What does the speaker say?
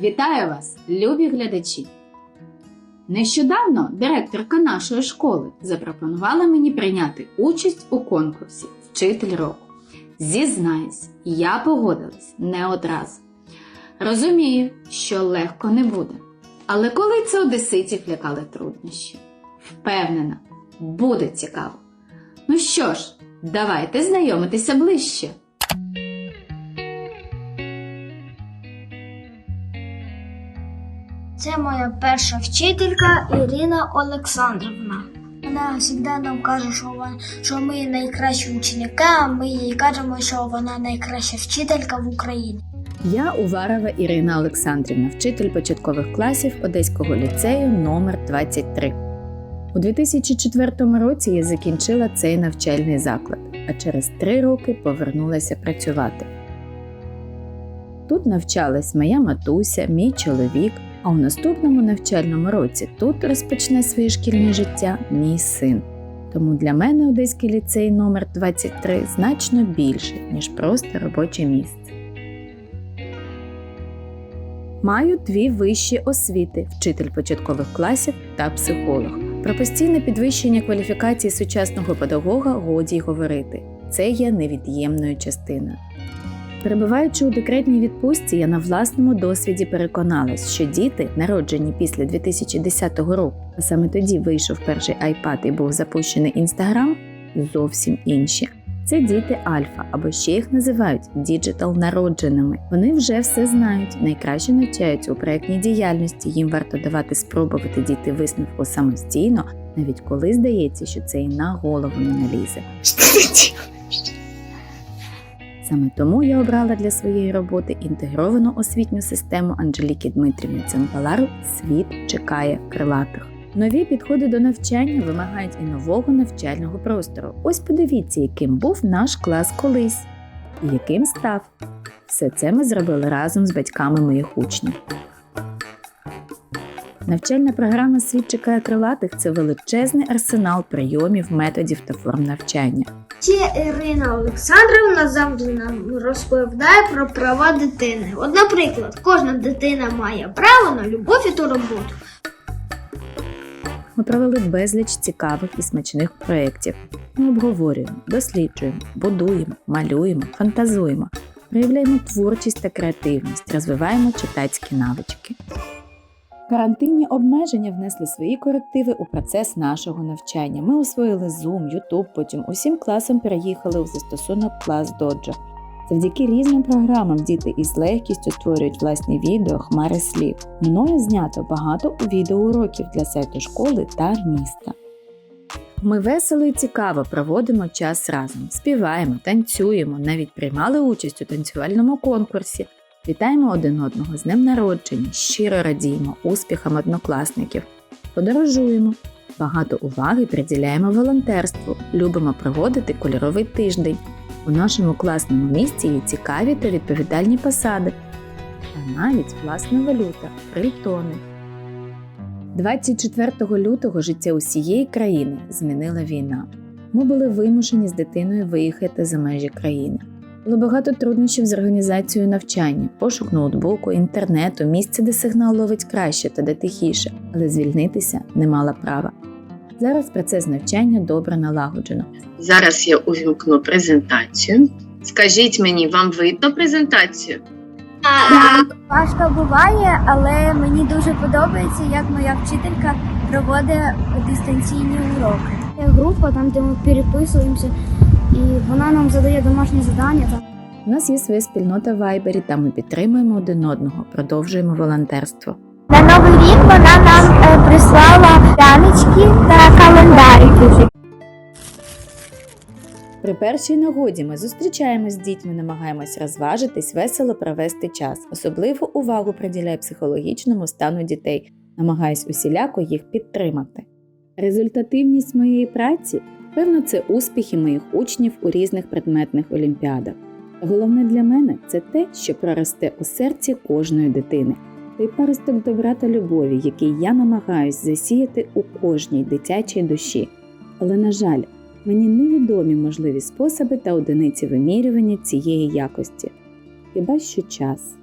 Вітаю вас, любі глядачі! Нещодавно директорка нашої школи запропонувала мені прийняти участь у конкурсі Вчитель року. Зізнаюсь, я погодилась не одразу. Розумію, що легко не буде. Але коли це одеситів лякали труднощі? Впевнена, буде цікаво. Ну що ж, давайте знайомитися ближче. Це моя перша вчителька Ірина Олександрівна. Вона завжди нам каже, що, вона, що ми найкращі ученики, а ми їй кажемо, що вона найкраща вчителька в Україні. Я Уварова Ірина Олександрівна, вчитель початкових класів Одеського ліцею номер 23 У 2004 році я закінчила цей навчальний заклад, а через три роки повернулася працювати. Тут навчалась моя матуся, мій чоловік, а у наступному навчальному році тут розпочне своє шкільне життя мій син. Тому для мене Одеський ліцей номер 23 значно більше, ніж просто робоче місце. Маю дві вищі освіти вчитель початкових класів та психолог. Про постійне підвищення кваліфікації сучасного педагога годі й говорити. Це є невід'ємною частиною. Перебуваючи у декретній відпустці, я на власному досвіді переконалась, що діти, народжені після 2010 року, а саме тоді вийшов перший iPad і був запущений Instagram, зовсім інші. Це діти альфа, або ще їх називають діджитал народженими. Вони вже все знають, найкраще навчаються у проєктній діяльності. Їм варто давати спробувати дійти висновку самостійно, навіть коли здається, що це і на голову не налізе. Саме тому я обрала для своєї роботи інтегровану освітню систему Анжеліки Дмитрівни Цимбалару Світ чекає крилатих. Нові підходи до навчання вимагають і нового навчального простору. Ось подивіться, яким був наш клас колись і яким став. Все це ми зробили разом з батьками моїх учнів. Навчальна програма Світ чекає крилатих це величезний арсенал прийомів, методів та форм навчання. Ще Ірина Олександрівна завжди нам розповідає про права дитини. От, наприклад, кожна дитина має право на любов і ту роботу. Ми провели безліч цікавих і смачних проєктів. Ми обговорюємо, досліджуємо, будуємо, малюємо, фантазуємо, проявляємо творчість та креативність, розвиваємо читацькі навички. Карантинні обмеження внесли свої корективи у процес нашого навчання. Ми освоїли Zoom, YouTube, потім усім класом переїхали у застосунок клас Доджо. Завдяки різним програмам діти із легкістю створюють власні відео, хмари слів. Мною знято багато відеоуроків для сайту школи та міста. Ми весело і цікаво проводимо час разом, співаємо, танцюємо, навіть приймали участь у танцювальному конкурсі. Вітаємо один одного з днем народження, щиро радіємо успіхам однокласників, подорожуємо, багато уваги приділяємо волонтерству, любимо проводити кольоровий тиждень. У нашому класному місті є цікаві та відповідальні посади, а навіть власна валюта притони. 24 лютого життя усієї країни змінила війна. Ми були вимушені з дитиною виїхати за межі країни. Було багато труднощів з організацією навчання, пошук ноутбуку, інтернету, місце, де сигнал ловить краще та де тихіше, але звільнитися не мала права. Зараз процес навчання добре налагоджено. Зараз я увімкну презентацію. Скажіть мені, вам видно презентацію? Так, важко буває, але мені дуже подобається, як моя вчителька проводить дистанційні уроки. Група, там, де ми переписуємося, і вона нам задає домашні завдання. Там. У нас є своя спільнота в Вайбері, та ми підтримуємо один одного, продовжуємо волонтерство. На новий рік вона нам е, прислала прянички та календарики. При першій нагоді ми зустрічаємось з дітьми, намагаємось розважитись, весело провести час. Особливу увагу приділяю психологічному стану дітей, намагаюсь усіляко їх підтримати. Результативність моєї праці, певно, це успіхи моїх учнів у різних предметних олімпіадах. Головне для мене це те, що проросте у серці кожної дитини. Той паросток добра та любові, який я намагаюсь засіяти у кожній дитячій душі. Але, на жаль, мені невідомі можливі способи та одиниці вимірювання цієї якості. Хіба що час.